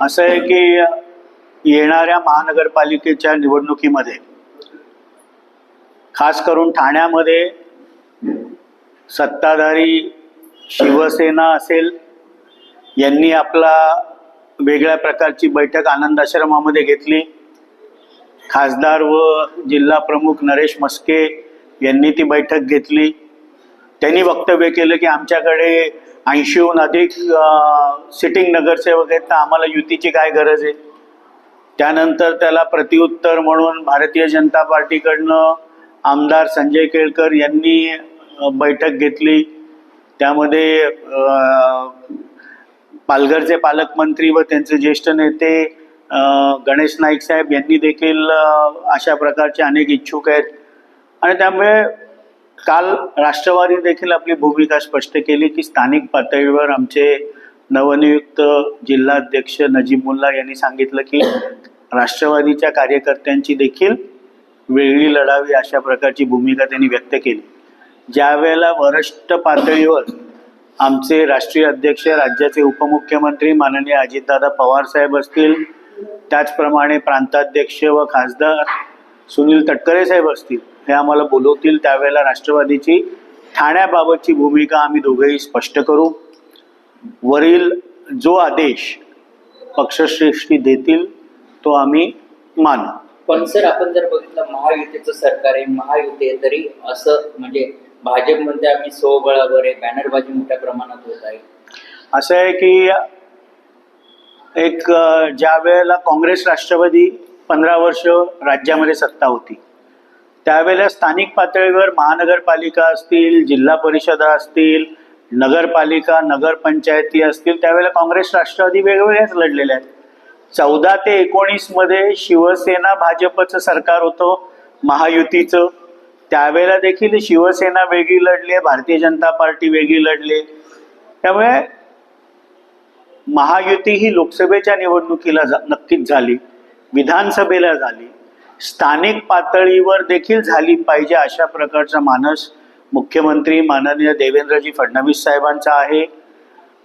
असं आहे की येणाऱ्या महानगरपालिकेच्या निवडणुकीमध्ये खास करून ठाण्यामध्ये सत्ताधारी शिवसेना असेल यांनी आपला वेगळ्या प्रकारची बैठक आनंद आश्रमामध्ये घेतली. खासदार व जिल्हा प्रमुख नरेश मस्के यांनी ती बैठक घेतली. त्यांनी वक्तव्य केलं की आमच्याकडे ऐंशीहून अधिक सिटिंग नगरसेवक आहेत तर आम्हाला युतीची काय गरज आहे? त्यानंतर त्याला प्रतिउत्तर म्हणून भारतीय जनता पार्टीकडनं आमदार संजय केळकर यांनी बैठक घेतली. त्यामध्ये पालघरचे पालकमंत्री व त्यांचे ज्येष्ठ नेते गणेश नाईक साहेब यांनी देखील अशा प्रकारचे अनेक इच्छुक आहेत. आणि त्यामुळे काल राष्ट्रवादी देखील आपली भूमिका स्पष्ट केली की स्थानिक पातळीवर आमचे नवनियुक्त जिल्हाध्यक्ष नजीमुल्ला यांनी सांगितलं की राष्ट्रवादीच्या कार्यकर्त्यांची देखील वेगळी लढावी अशा प्रकारची भूमिका त्यांनी व्यक्त केली. ज्यावेळेला वरिष्ठ पातळीवर आमचे राष्ट्रीय अध्यक्ष राज्याचे उपमुख्यमंत्री माननीय अजितदादा पवार साहेब असतील त्याचप्रमाणे प्रांताध्यक्ष व खासदार सुनील तटकरे साहेब असतील हे आम्हाला बोलवतील त्यावेळेला राष्ट्रवादीची ठाण्याबाबतची भूमिका आम्ही दोघेही स्पष्ट करू. वरील जो आदेश पक्षश्रेष्ठी देतील तो आम्ही मानू. पण सर आपण जर बघितलं महायुतीचं सरकार आहे महायुती आहे तरी असं म्हणजे भाजपमध्ये आम्ही स्वबळावर आहे बॅनरबाजी मोठ्या प्रमाणात होत आहे. असं आहे की एक ज्या वेळेला काँग्रेस राष्ट्रवादी पंधरा वर्ष राज्यामध्ये सत्ता होती त्यावेळेला स्थानिक पातळीवर महानगरपालिका असतील जिल्हा परिषदा असतील नगरपालिका नगरपंचायती असतील त्यावेळेला काँग्रेस राष्ट्रवादी वेगवेगळ्याच लढलेल्या आहेत. चौदा ते एकोणीसमध्ये शिवसेना भाजपचं सरकार होतं महायुतीचं. त्यावेळेला देखील शिवसेना वेगळी लढली आहे भारतीय जनता पार्टी वेगळी लढली. आहे. त्यामुळे महायुती ही लोकसभेच्या निवडणुकीला जा- नक्कीच झाली विधानसभेला झाली. स्थानिक पातळीवर देखील झाली पाहिजे अशा प्रकारचा मानस मुख्यमंत्री माननीय देवेंद्रजी फडणवीस साहेबांचा आहे.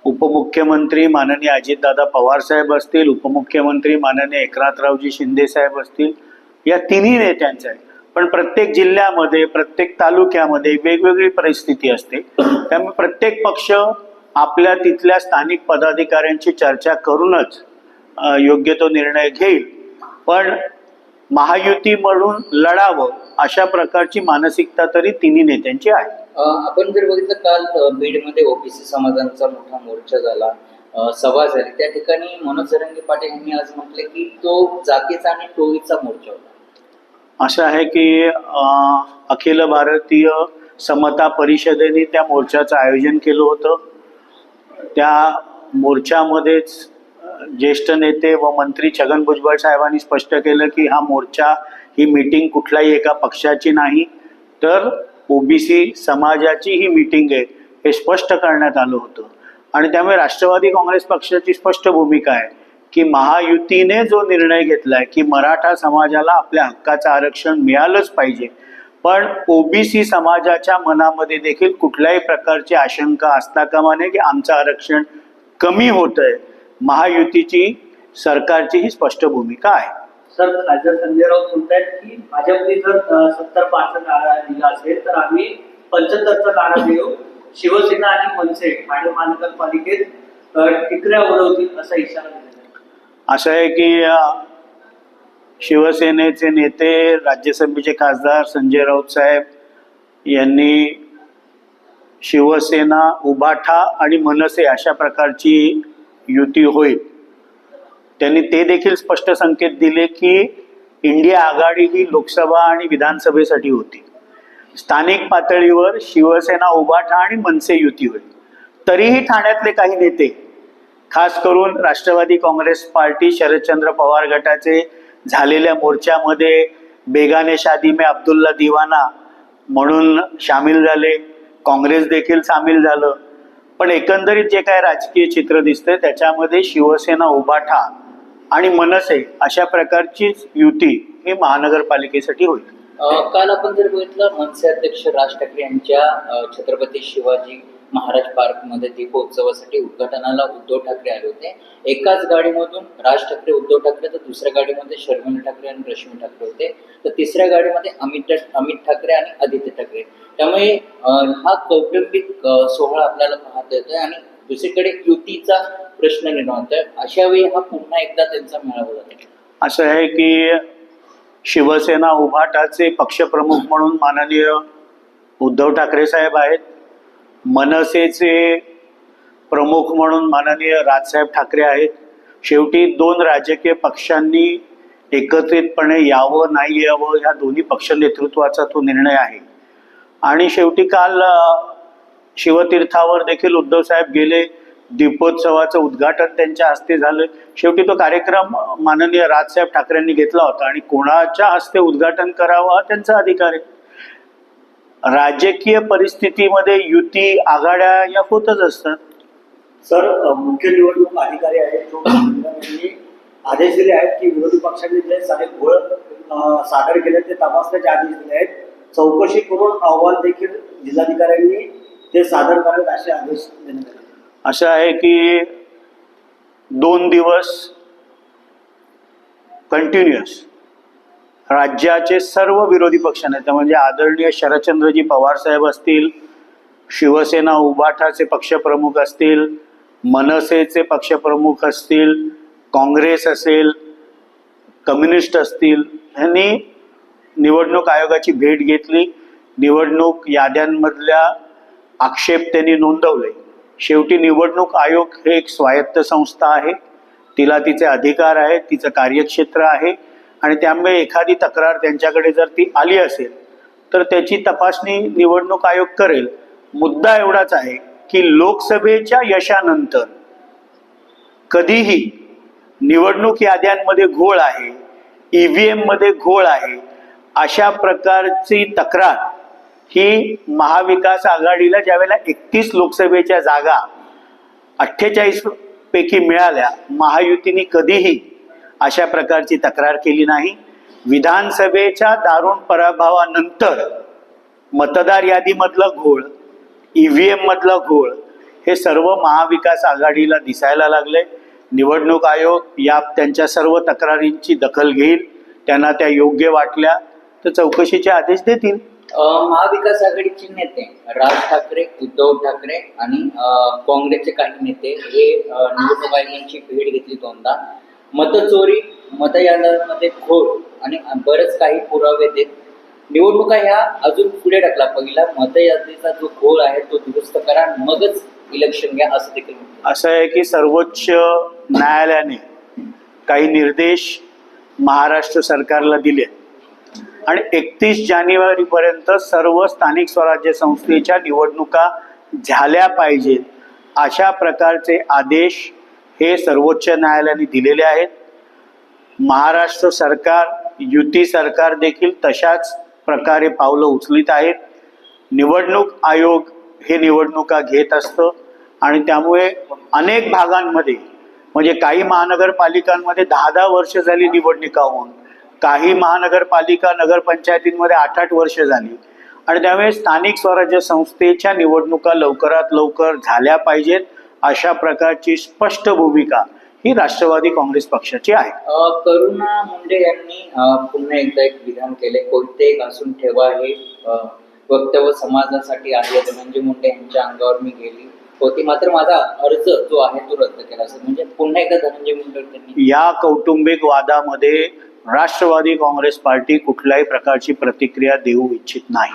उपमुख्यमंत्री माननीय अजितदादा पवार साहेब असतील उपमुख्यमंत्री माननीय एकनाथरावजी शिंदे साहेब असतील या तिन्ही नेत्यांचं आहे पण प्रत्येक जिल्ह्यामध्ये प्रत्येक तालुक्यामध्ये वेगवेगळी परिस्थिती असते. त्यामुळे प्रत्येक पक्ष आपल्या तिथल्या स्थानिक पदाधिकाऱ्यांची चर्चा करूनच योग्य तो निर्णय घेईल. पण महायुती म्हणून लढावं अशा प्रकारची मानसिकता तरी तिन्ही नेत्यांची आहे. आपण जर बघितलं काल बीडमध्ये ओबीसी समाजांचा मोठा मोर्चा झाला. सभा झाली. त्या ठिकाणी मनोज जरंगे पाटील यांनी आज म्हटले की तो जातीचा आणि टोळीचा मोर्चा होता. असं आहे की अखिल भारतीय समता परिषदेने त्या मोर्चाचं आयोजन केलं होतं. त्या मोर्चामध्येच ज्येष्ठ नेते व मंत्री छगन भुजबळ साहेबांनी स्पष्ट केलं की हा मोर्चा ही मीटिंग कुठल्याही एका पक्षाची नाही तर ओबीसी समाजाची ही मीटिंग आहे हे स्पष्ट करण्यात आलं होतं. आणि त्यामुळे राष्ट्रवादी काँग्रेस पक्षाची स्पष्ट भूमिका आहे की महायुतीने जो निर्णय घेतलाय की मराठा समाजाला आपल्या हक्काचं आरक्षण मिळालंच पाहिजे पण ओबीसी समाजाच्या मनामध्ये देखील कुठल्याही प्रकारची आशंका असता कामा नये की आमचं आरक्षण कमी होत आहे महायुतीची सरकारची ही स्पष्ट भूमिका आहे. सर खासदार संजय राऊत म्हणतायत की भाजपने जर सत्तर पाचचा नारा दिला असेल तर आम्ही पंच्याहत्तरचा नारा देऊ. शिवसेना आणि मनसे ठाणे महानगरपालिकेत टिकऱ्या उडवतील असा इशारा दिला. असं आहे की शिवसेनेचे नेते राज्यसभेचे खासदार संजय राऊत साहेब यांनी शिवसेना उभाठा आणि मनसे अशा प्रकारची युती होईल. त्यांनी ते देखील स्पष्ट संकेत दिले की इंडिया आघाडी ही लोकसभा आणि विधानसभेसाठी होती. स्थानिक पातळीवर शिवसेना उभाठा आणि मनसे युती होईल. तरीही ठाण्यातले काही नेते खास करून राष्ट्रवादी काँग्रेस पार्टी शरदचंद्र पवार गटाचे झालेल्या मोर्चामध्ये बेगाने शादी में अब्दुल्ला दिवाना म्हणून सामील झाले. काँग्रेस देखील सामील झालं. पण एकंदरीत जे काय राजकीय चित्र दिसतंय त्याच्यामध्ये शिवसेना उभाठा आणि मनसे अशा प्रकारची युती ही महानगरपालिकेसाठी होईल. काल आपण जर बघितलं मनसे अध्यक्ष राज ठाकरे यांच्या छत्रपती शिवाजी महाराज पार्कमध्ये दीपोत्सवासाठी उद्घाटनाला उद्धव ठाकरे आले होते. एकाच गाडीमधून राज ठाकरे उद्धव ठाकरे तर दुसऱ्या गाडीमध्ये शर्मिला ठाकरे आणि रश्मी ठाकरे होते. तर तिसऱ्या गाडीमध्ये अमित अमित ठाकरे आणि आदित्य ठाकरे. त्यामुळे हा कौटुंबिक सोहळा आपल्याला पाहता येतोय आणि दुसरीकडे युतीचा प्रश्न निर्माण होतोय. अशा वेळी हा पुन्हा एकदा त्यांचा मेळावा जातो असं आहे की शिवसेना उभाटाचे पक्षप्रमुख म्हणून माननीय उद्धव ठाकरे साहेब आहेत. मनसेचे प्रमुख म्हणून माननीय राजसाहेब ठाकरे आहेत. शेवटी दोन राजकीय पक्षांनी एकत्रितपणे यावं नाही यावं ह्या दोन्ही पक्ष नेतृत्वाचा तो निर्णय आहे. आणि शेवटी काल शिवतीर्थावर देखील उद्धव साहेब गेले. दीपोत्सवाचं उद्घाटन त्यांच्या हस्ते झालं. शेवटी तो कार्यक्रम माननीय राजसाहेब ठाकरेंनी घेतला होता. आणि कोणाच्या हस्ते उद्घाटन करावं हा त्यांचा अधिकार आहे. राजकीय परिस्थितीमध्ये युती आघाड्या या होतच असतात. सर मुख्य निवडणूक अधिकारी आहेत जो आदेश दिले आहेत की विरोधी पक्षांनी जे सारे घोळ सादर केले ते तपासण्याचे आदेश दिले आहेत. चौकशी करून अहवाल देखील जिल्हाधिकाऱ्यांनी ते सादर करावेत असे आदेश देण्यात आले असं आहे की दोन दिवस कंटिन्युअस राज्याचे सर्व विरोधी पक्ष नेते म्हणजे आदरणीय शरदचंद्रजी पवार साहेब असतील शिवसेना उबाठाचे पक्षप्रमुख असतील मनसेचे पक्षप्रमुख असतील काँग्रेस असेल कम्युनिस्ट असतील यांनी निवडणूक आयोगाची भेट घेतली. निवडणूक याद्यांमधल्या आक्षेप त्यांनी नोंदवले. शेवटी निवडणूक आयोग हे एक स्वायत्त संस्था आहे. तिला तिचे अधिकार आहेत तिचं कार्यक्षेत्र आहे. आणि त्यामुळे एखादी तक्रार त्यांच्याकडे जर ती आली असेल तर त्याची तपासणी निवडणूक आयोग करेल. मुद्दा एवढाच आहे की लोकसभेच्या यशानंतर कधीही निवडणूक याद्यांमध्ये घोळ आहे ईव्हीएममध्ये घोळ आहे अशा प्रकारची तक्रार ही महाविकास आघाडीला ज्यावेळेला एकतीस लोकसभेच्या जागा अठ्ठेचाळीस पैकी मिळाल्या महायुतीने कधीही अशा प्रकारची तक्रार केली नाही. विधानसभेच्या दारुण पराभवानंतर मतदार यादीमधलं घोळ ईव्हीएम मधलं घोळ हे सर्व महाविकास आघाडीला दिसायला लागले. निवडणूक आयोग या त्यांच्या सर्व तक्रारींची दखल घेईल. त्यांना त्या योग्य वाटल्या तर चौकशीचे आदेश देतील. महाविकास आघाडीचे नेते राज ठाकरे उद्धव ठाकरे आणि काँग्रेसचे काही नेते हे निवडणूक आयोगांची भेट घेतली दोनदा. मतचोरी मतयानामध्ये घोळ आणि बरेच काही पुरावे देत निवडणुका ह्या अजून पुढे टाकला पहिला मतयात्रेचा जो घोळ आहे तो दुरुस्त करा मगच इलेक्शन घ्या असं देखील असं आहे की सर्वोच्च न्यायालयाने काही निर्देश महाराष्ट्र सरकारला दिले. आणि एकतीस जानेवारीपर्यंत सर्व स्थानिक स्वराज्य संस्थेच्या निवडणुका झाल्या पाहिजेत अशा प्रकारचे आदेश हे सर्वोच्च न्यायालयाने दिलेले आहेत. महाराष्ट्र सरकार युती सरकार देखील तशाच प्रकारे पावलं उचलित आहेत. निवडणूक आयोग हे निवडणुका घेत असतं आणि त्यामुळे अनेक भागांमध्ये म्हणजे काही महानगरपालिकांमध्ये दहा दहा वर्ष झाली निवडणुका होऊन काही महानगरपालिका नगरपंचायतींमध्ये आठ आठ वर्ष झाली. आणि त्यामुळे स्थानिक स्वराज्य संस्थेच्या निवडणुका लवकरात लवकर झाल्या पाहिजेत. अशा प्रकारची स्पष्ट भूमिका ही राष्ट्रवादी काँग्रेस पक्षाची आहे. करुणा मुंडे यांनी पुन्हा एकदा एक विधान केले. कोणते घासून ठेवा हे वक्तव्य समाजासाठी आहे. धनंजय मुंडे यांच्या अंगावर मी गेली होती. मात्र माझा अर्ज जो आहे तो रद्द केला. असेल म्हणजे पुन्हा एकदा धनंजय मुंडे त्यांनी या कौटुंबिक वादामध्ये राष्ट्रवादी काँग्रेस पार्टी कुठल्याही प्रकारची प्रतिक्रिया देऊ इच्छित नाही.